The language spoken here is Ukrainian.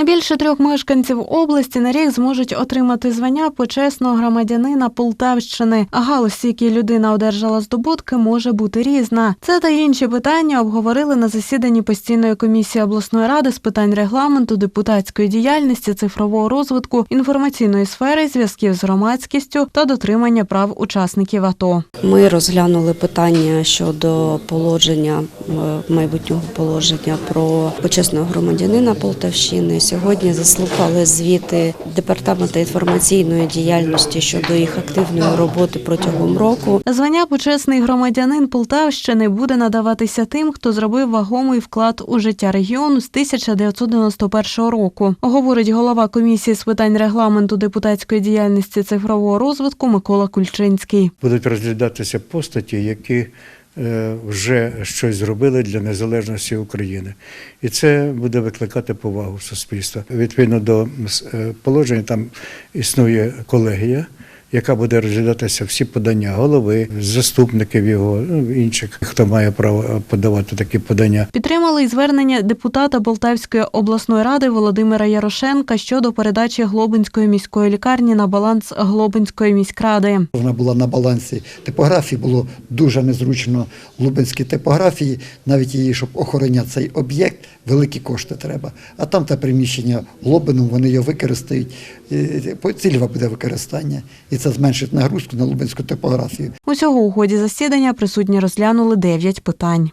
Не більше трьох мешканців області на рік зможуть отримати звання почесного громадянина Полтавщини. А галузь, в якій людина одержала здобутки, може бути різна. Це та інші питання обговорили на засіданні постійної комісії обласної ради з питань регламенту, депутатської діяльності, цифрового розвитку, інформаційної сфери, зв'язків з громадськістю та дотримання прав учасників АТО. Ми розглянули питання щодо положення е, майбутнього положення про почесного громадянина Полтавщини. Сьогодні заслухали звіти департаменту інформаційної діяльності щодо їх активної роботи протягом року. Звання почесний громадянин Полтавщини буде надаватися тим, хто зробив вагомий вклад у життя регіону з 1991 року. Говорить голова комісії з питань регламенту депутатської діяльності цифрового розвитку Микола Кульчинський. будуть розглядатися постаті, які вже щось зробили для незалежності України. І це буде викликати повагу суспільства. Відповідно до е, положення, там існує колегія. Яка буде розглядатися всі подання голови, заступників його, ну, інших, хто має право подавати такі подання. Підтримали й звернення депутата Полтавської обласної ради Володимира Ярошенка щодо передачі Глобинської міської лікарні на баланс Глобинської міськради. Вона була на балансі типографії, було дуже незручно лубенській типографії, навіть її, щоб охороняти цей об'єкт, великі кошти треба. А там те приміщення Лобину, вони його використають, е, цільове буде використання. І це зменшить нагрузку на лубенську типографію. Усього у ході засідання присутні розглянули дев'ять питань.